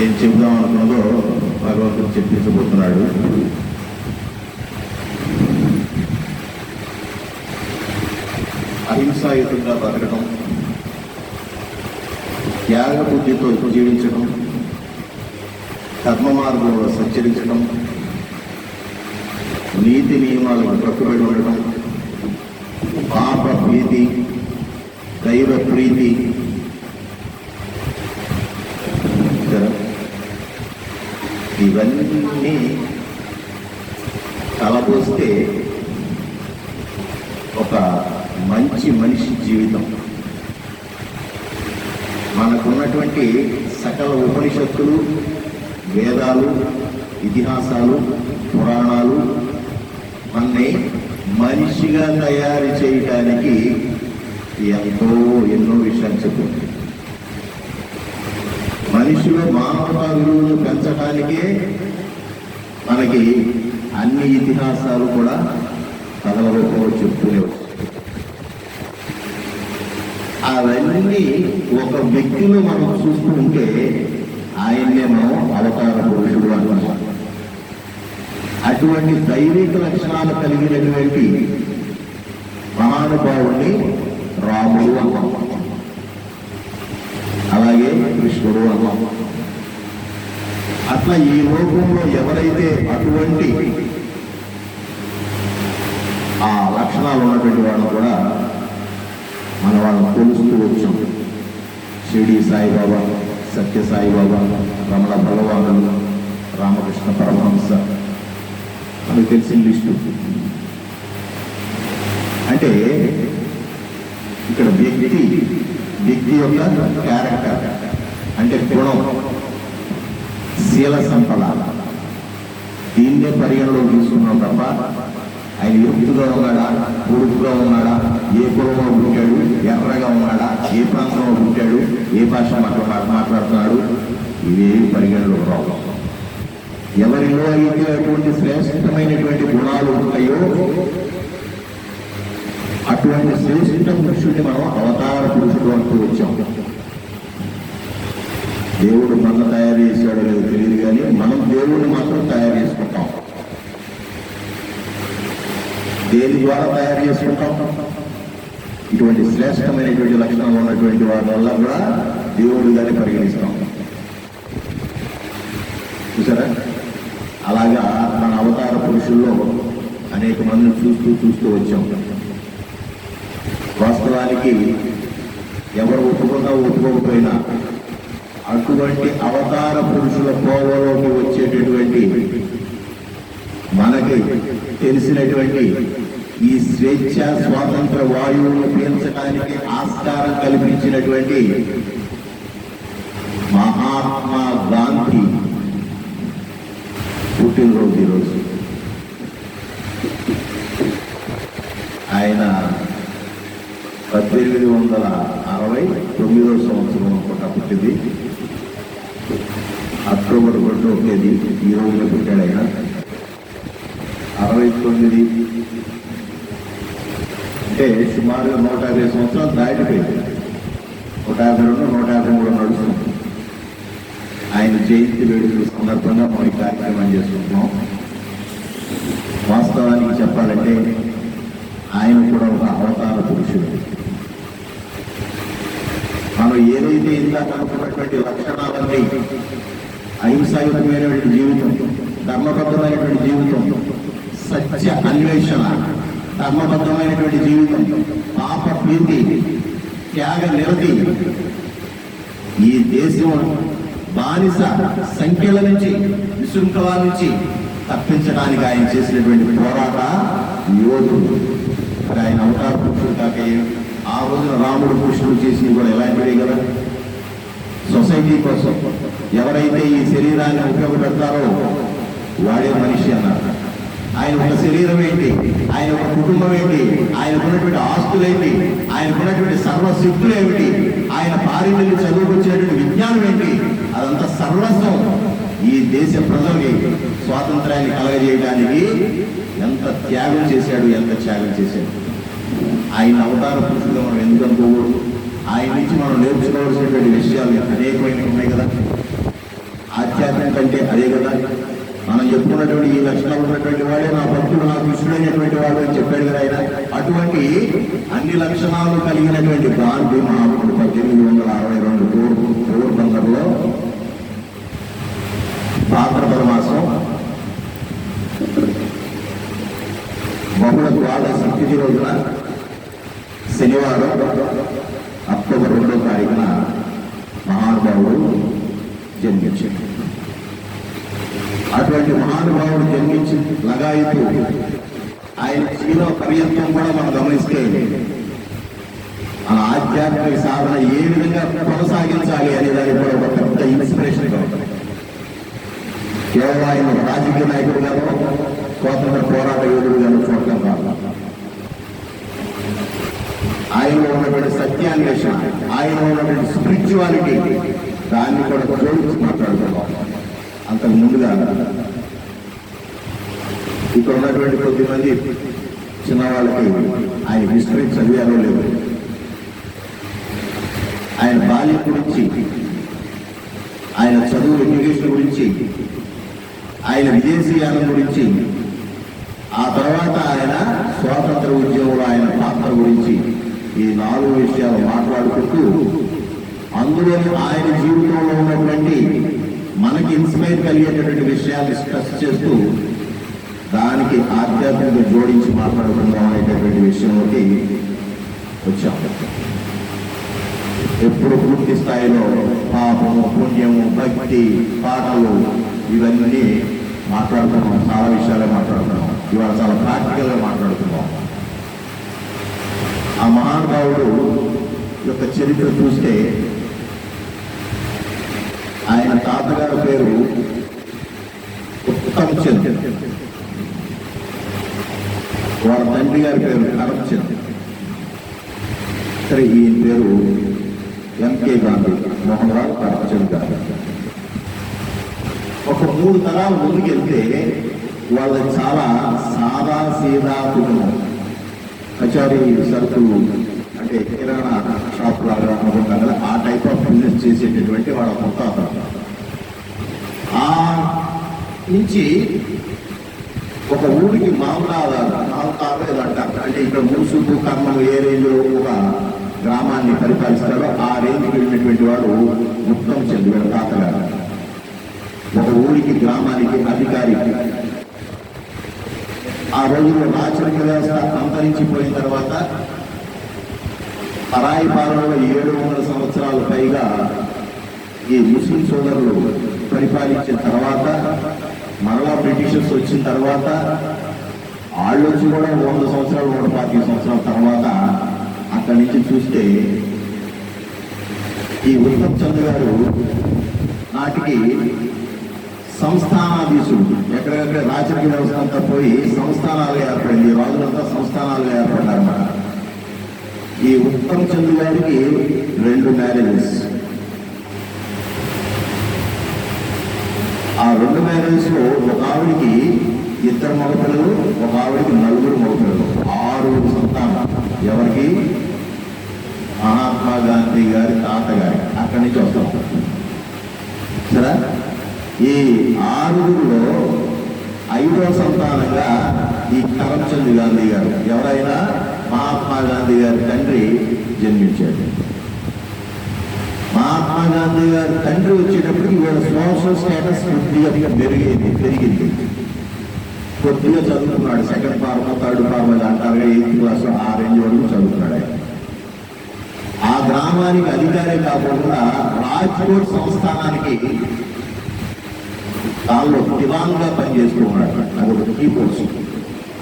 ఏం చెబుదాం అనుకున్నదో భగవంతుడు చెప్పించబోతున్నాడు. అహింసాయుతంగా బతకడం త్యాగ బుద్ధితో జీవించడం ధర్మ మార్గంలో సంచరించడం నీతి నియమాలకు కట్టుబడి ఉండడం పాప ప్రీతి దైవ ప్రీతి కదా? ఇవన్నీ కలబోస్తే ఒక మంచి మనిషి జీవితం మనకున్నటువంటి సకల ఉపనిషత్తులు వేదాలు ఇతిహాసాలు పురాణాలు మనని మనిషిగా తయారు చేయటానికి ఎంతో ఎన్నో విషయాలు చెప్తుంది మనిషిలో మానవతా విలువలు పెంచడానికే మనకి అన్ని ఇతిహాసాలు కూడా కథల రూపంలో చెప్తూనే అవన్నీ ఒక వ్యక్తిలో మనం చూస్తూ ఉంటే ఆయన్నే మనం అవతార పురుషుడు అంటున్నాం అటువంటి దైవిక లక్షణాలు కలిగినటువంటి మహానుభావుణ్ణి రాముడు అన్నాం అలాగే కృష్ణుడు అన్నాం అట్లా ఈ లోకంలో ఎవరైతే అటువంటి ఆ లక్షణాలు ఉన్నటువంటి వాళ్ళు కూడా మన వాళ్ళని కొలుస్తూ వచ్చాం. షిరిడి సాయిబాబా సత్య సాయిబాబా రమణ భగవానుడు రామకృష్ణ పరమహంస. మనకు తెలిసిన లిస్టు. అంటే ఇక్కడ వ్యక్తి వ్యక్తి యొక్క క్యారెక్టర్ అంటే గుణం శీల సంపద. దీన్నే పరిగణలో తీసుకున్నాం తప్ప ఆయన ఎత్తుగా ఉన్నాడా? పొడుపుగా ఉన్నాడా? ఏ కులంలో పుట్టాడు? ఎర్రగా ఉన్నాడా? ఏ ప్రాంతంలో పుట్టాడు? ఏ భాష మాట్లా మాట్లాడుతున్నాడు? ఇవేవి పరిగణలో రావు ఎవరిలో అయితే అటువంటి శ్రేష్టమైనటువంటి గుణాలు ఉంటాయో అటువంటి శ్రేష్ఠ పురుషుడిని మనం అవతార పురుషుడు అంటూ వచ్చాం. దేవుడు మన తయారు చేశాడో లేదో తెలియదు కానీ మనం దేవుడిని మాత్రం తయారు చేసుకోవాలి. దేని ద్వారా తయారు చేసుకుంటాం? ఇటువంటి శ్రేష్టమైనటువంటి లక్షణాలు ఉన్నటువంటి వారి వల్ల కూడా దేవుడిగానే పరిగణిస్తాం. చూసారా? అలాగా మన అవతార పురుషుల్లో అనేక మందిని చూస్తూ చూస్తూ వచ్చాం. వాస్తవానికి ఎవరు ఒప్పుకున్నా ఒప్పుకోకపోయినా అటువంటి అవతార పురుషుల కోవలోకి వచ్చేటటువంటి తెలిసినటువంటి ఈ స్వేచ్ఛ స్వాతంత్ర వాయువును పీల్చడానికి ఆస్కారం కల్పించినటువంటి మహాత్మా గాంధీ పుట్టినరోజు ఈరోజు. ఆయన పద్దెనిమిది వందల అరవై తొమ్మిదో సంవత్సరం అనుకుంటా పుట్టింది. అక్టోబర్ ఒకటో తేదీ ఈ రోజున పుట్టాడు ఆయన. అరవై తొమ్మిది. అంటే సుమారు నూట యాభై సంవత్సరాలు దాటిపోయింది. నూట యాభై రెండు నూట యాభై మూడు నడుస్తుంది. ఆయన జయంతి వేడుకల సందర్భంగా మనం ఈ కార్యక్రమం చేసుకుంటున్నాం. వాస్తవానికి చెప్పాలంటే ఆయన కూడా ఒక అవతార పురుషుడు. మనం ఏదైతే ఇందాక అనుకున్నటువంటి లక్షణాలన్నీ అహింసాయుతమైనటువంటి జీవితం ధర్మబద్ధమైనటువంటి జీవితం సత్య అన్వేషణ ధర్మబద్ధమైనటువంటి జీవితం పాప ప్రీతి త్యాగ నిరతి ఈ దేశం బానిస సంఖ్యల నుంచి విశృంఖల నుంచి తప్పించడానికి ఆయన చేసినటువంటి పోరాట యోధుడు. ఆయన అవతార పురుషుడు కాక ఆ రోజున రాముడు కృష్ణుడు చేసినవి కూడా ఎలా కదా. సొసైటీ కోసం ఎవరైతే ఈ శరీరాన్ని ఉపయోగపెడతారో వాడే మనిషి అన్నారు. ఆయన ఒక శరీరం ఏంటి? ఆయన ఒక కుటుంబం ఏంటి? ఆయనకున్నటువంటి ఆస్తులు ఏంటి? ఆయనకున్నటువంటి సర్వశక్తులు ఏమిటి? ఆయన పారితల్లి చదువుకొచ్చినటువంటి విజ్ఞానం ఏంటి? అదంతా సర్వస్వం. ఈ దేశ ప్రజలకి స్వాతంత్రాన్ని కలగజేయడానికి ఎంత త్యాగం చేశాడు ఎంత త్యాగం చేశాడు. ఆయన అవతార పురుషులుగా మనం ఎందుకు అనుకోకూడదు? ఆయన నుంచి మనం నేర్చుకోవాల్సినటువంటి విషయాలు అనేకమైనవి ఉన్నాయి కదా ఉన్నటువంటి ఈ లక్షణాలు ఉన్నటువంటి వాడే నా భక్తుడు నా కృష్ణుడైనటువంటి వాడు అని చెప్పాడు కదా ఆయన. అటువంటి అన్ని లక్షణాలు కలిగినటువంటి గాంధీ మహాత్ముడు పద్దెనిమిది వందల అరవై రెండు పూర్వంలో భాద్రపద మాసం బహుళ ద్వాదశ తిథి రోజున శనివారం అక్టోబర్ రెండో తారీఖున మహానుభావుడు జన్మించాడు. అటువంటి మహానుభావుడు జన్మించి లగాయితూ ఆయన జీవన పర్యంతం కూడా మనం గమనిస్తే ఆ ఆధ్యాత్మిక సాధన ఏ విధంగా కొనసాగించాలి అనే దానికి కూడా ఒక పెద్ద ఇన్స్పిరేషన్ ఉంటుంది. కేవలం ఆయన ఒక రాజకీయ నాయకుడుగానో స్వాతంత్ర పోరాట యోధుడుగానో చూడటం కాదు. ఆయనలో ఉన్నటువంటి సత్యాన్వేషణ ఆయనలో ఉన్నటువంటి స్పిరిచువాలిటీ దాన్ని కూడా జోడించి మాట్లాడుతున్నాం. అంతకు ముందుగా ఇక్కడ ఉన్నటువంటి కొద్దిమంది చిన్నవాళ్ళకి ఆయన హిస్టరీ చదివారో లేవు ఆయన బాల్యం గురించి ఆయన చదువు ఎడ్యుకేషన్ గురించి ఆయన విదేశీయానం గురించి ఆ తర్వాత ఆయన స్వాతంత్ర ఉద్యమంలో ఆయన పాత్ర గురించి ఈ నాలుగు విషయాలు మాట్లాడుకుంటూ అందులో ఆయన జీవితంలో ఉన్న ఇన్స్పైర్ కలిగేటటువంటి విషయాలు డిస్కస్ చేస్తూ దానికి ఆధ్యాత్మిక జోడించి మాట్లాడుకుందాం అనేటటువంటి విషయంలోకి వచ్చాం. ఎప్పుడు పూర్తి స్థాయిలో పాపము పుణ్యము భక్తి పాటలు ఇవన్నీ మాట్లాడుతున్నాం. చాలా విషయాలే మాట్లాడుతున్నాం. ఇవాళ చాలా ప్రాక్టికల్గా మాట్లాడుతున్నాం. ఆ మహానుభావుడు యొక్క చరిత్ర చూస్తే ఆయన తాతగారి పేరు ఉత్తమ్ వాళ్ళ తండ్రి గారి పేరు కరమ్చంద్ సరే ఈయన పేరు ఎంకే గాంధీ మోహన్ రావు కరమ్చంద్ గారు. ఒక మూడు తరాలు ముందుకెళ్తే వాళ్ళ చాలా సాదా సీదా కుటుంబం. కచారీ సరుకులు అంటే కిరాణా షాప్ లాగా అనుకుంటాం కదా ఆ టైప్ ఆఫ్ బిజినెస్ చేసేటటువంటి వాళ్ళ ముత్తాత ఆ నుంచి ఒక ఊరికి మామూలు మామూలు ఏదో అంటారు అంటే ఇక్కడ ముసుగు కర్మలు ఏ రేంజ్లో ఒక గ్రామాన్ని పరిపాలిస్తాడో ఆ రేంజ్కి వెళ్ళినటువంటి వాడు ముక్తం చంద్ర తాతగారు. ఒక ఊరికి గ్రామానికి అధికారి. ఆ రోజుల్లో రాచరిక వ్యవస్థ అంతరించిపోయిన తర్వాత పరాయి పాలనలో ఏడు వందల సంవత్సరాల పైగా ఈ ముస్లిం సోదరులు పరిపాలించిన తర్వాత మరలా బ్రిటిషర్స్ వచ్చిన తర్వాత వాళ్ళు వచ్చి కూడా వంద సంవత్సరాలు నూట పాతిక సంవత్సరాల తర్వాత అక్కడి నుంచి చూస్తే ఈ ఉత్తమ్ చంద్ర గారు నాటికి సంస్థానాధీశుడు. ఎక్కడెక్కడ రాజకీయ వ్యవస్థ అంతా పోయి సంస్థానాలు ఏర్పడింది. రాజులంతా సంస్థానాలు ఏర్పడ్డారన్నమాట. ఈ ఉత్తమ్ చంద్ర గారికి రెండు మ్యారేజెస్. ఆ రెండు మ్యారేజెస్లో ఒక ఆవిడికి ఇద్దరు మగపిల్లలు ఒక ఆవిడికి నలుగురు మగపిల్లలు. ఆరుగురు సంతానం. ఎవరికి? మహాత్మా గాంధీ గారి తాతగారి. అక్కడి నుంచి వస్తాం. సరే? ఈ ఆరుగురులో ఐదో సంతానంగా ఈ కరమ్చంద్ గాంధీ గారు. ఎవరైనా? మహాత్మా గాంధీ గారి తండ్రి జన్మించాడు. మహాత్మా గాంధీ గారి తండ్రి వచ్చేటప్పటికి వీళ్ళ సోషల్ స్టేటస్ కొద్దిగా పెరిగింది పెరిగింది. కొద్దిగా చదువుతున్నాడు సెకండ్ ఫార్మ్ థర్డ్ ఫార్మ్ అంటారు ఎయిత్ క్లాస్ ఆ రేంజ్ వరకు చదువుతున్నాడు ఆ గ్రామానికి అధికారే కాకుండా రాజ్కోట్ సంస్థానానికి దానిలో దివాన్గా పనిచేస్తూ ఉన్నాడు అది ఒక కీ పోస్ట్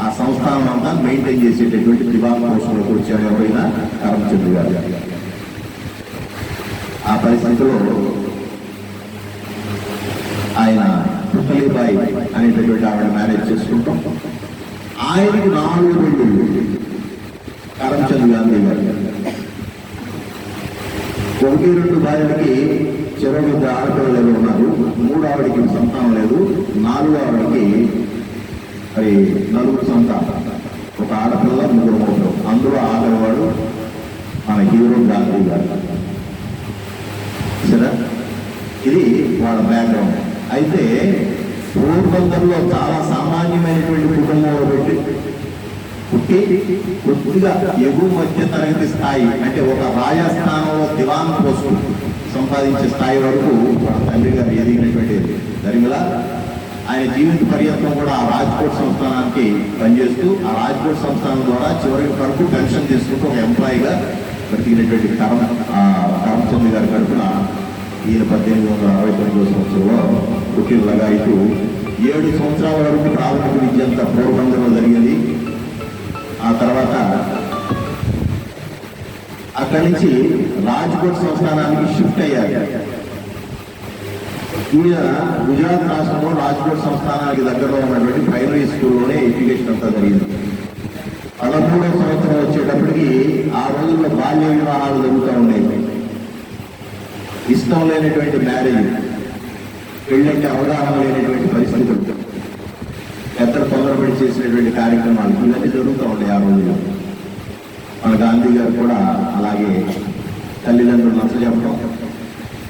ఆ సంస్థానం అంతా మెయింటైన్ చేసేటటువంటి దివాన్ పోస్టులోకి వచ్చారు ఎవరైనా? కరమచంద్ర గారు. ఆ పరిస్థితిలో ఆయన పుట్టలిబాయి అనేటటువంటి ఆవిడ మేనేజ్ చేసుకుంటాం. ఆయనకి నాలుగు రెండు కరమచంద్ గాంధీ గారు. ఒకటి రెండు భార్యలకి చెరవ ఇద్దరు ఆడపిల్లలు ఉన్నారు? మూడు ఆవిడకి సంతానం లేదు. నాలుగు ఆవిడకి మరి నలుగురు సంతానం. ఒక ఆడపిల్ల ముగ్గురు ముగ్గురు అందులో ఆడవాడు మన హీరో గాంధీ గారు సరే ఇది వాళ్ళ బ్యాక్గ్రౌండ్ అయితే పూర్వందరిలో చాలా సామాన్యమైనటువంటి కుటుంబంలో పెట్టి పుట్టి కొద్దిగా ఎగువ మధ్య తరగతి స్థాయి అంటే ఒక రాజస్థానంలో దివాన్ పోస్టు సంపాదించే స్థాయి వరకు తండ్రి గారు ఎదిగినటువంటి దరిమిల ఆయన జీవిత పర్యటన కూడా ఆ రాజ్కోట్ సంస్థానానికి పనిచేస్తూ ఆ రాజ్కోట్ సంస్థానం ద్వారా చివరికి వరకు పెన్షన్ తీసుకుంటూ ఒక ఎంప్లాయీగా బ్రతికినటువంటి కరం ఆ గారి కడుపున ఈయన పద్దెనిమిది వందల అరవై తొమ్మిదో సంవత్సరంలో పుట్టిన లగాయితూ ఏడు సంవత్సరాల వరకు ప్రాథమిక విద్య అంతా పూర్వబంధంలో జరిగింది. ఆ తర్వాత అక్కడి నుంచి రాజ్కోట్ సంస్థానానికి షిఫ్ట్ అయ్యారు. ఈయన గుజరాత్ రాష్ట్రంలో రాజ్కోట్ సంస్థానానికి దగ్గరలో ఉన్నటువంటి ప్రైమరీ స్కూల్లోనే ఎడ్యుకేషన్ అంతా జరిగింది. పదమూడో సంవత్సరం వచ్చేటప్పటికి ఆ రోజుల్లో బాల్య వివాహాలు జరుగుతూ ఉండేవి. ఇష్టం లేనటువంటి మ్యారేజ్ పెళ్ళంటే అవగాహన లేనటువంటి పరిస్థితులు. పెద్దలు తొందరపడి చేసినటువంటి కార్యక్రమాలు ఇవన్నీ జరుగుతూ ఉంటాయి ఆ రోజుల్లో. మన గాంధీ గారు కూడా అలాగే తల్లిదండ్రులు నచ్చ చెప్పడం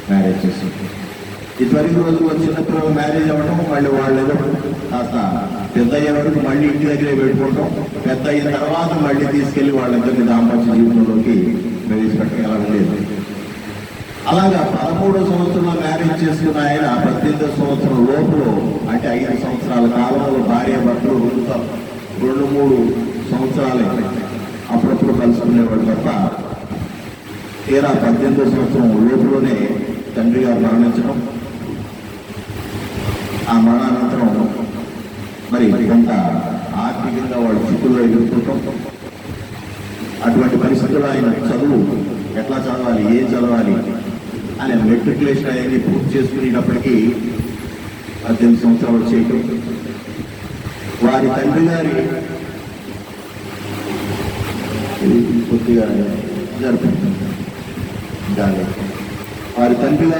మ్యారేజ్ చేస్తుంది ఇదివరకు రోజు చిన్నపిల్లలు మ్యారేజ్ అవ్వడం మళ్ళీ వాళ్ళు ఏదో కాస్త పెద్ద అయ్యే వరకు మళ్ళీ ఇంటి దగ్గరే పెట్టుకుంటాం పెద్ద అయిన తర్వాత మళ్ళీ తీసుకెళ్ళి వాళ్ళిద్దరిని దాంపత్య జీవితంలోకి ప్రవేశపెట్టడం ఎలా ఉండేది అలాగా పదమూడో సంవత్సరంలో మ్యారేజ్ చేసుకున్న ఆయన పద్దెనిమిది సంవత్సరం లోపల అంటే ఐదు సంవత్సరాల కాలంలో భార్య భర్తలు రెండు రెండు మూడు సంవత్సరాలే. అప్పుడప్పుడు కలుసుకునేవాడు తప్ప తీరా పద్దెనిమిదో సంవత్సరం లోపులోనే తండ్రి గారు మరణించడం ఆ మరణానంతరం మరి కొంత ఆర్థికంగా వాళ్ళు చిక్కుల్లో ఎదుర్కొంటాం. అటువంటి పరిస్థితుల్లో ఆయన చదువు ఎట్లా చదవాలి ఏం చదవాలి? ఆయన మెట్రికులేషన్ అనేది పూర్తి చేసుకునేటప్పటికీ పద్దెనిమిది సంవత్సరాలు చేయటం. వారి తండ్రి గారి ఇది కొద్దిగా జరుపుకుంటాం వారి తండ్రి గారి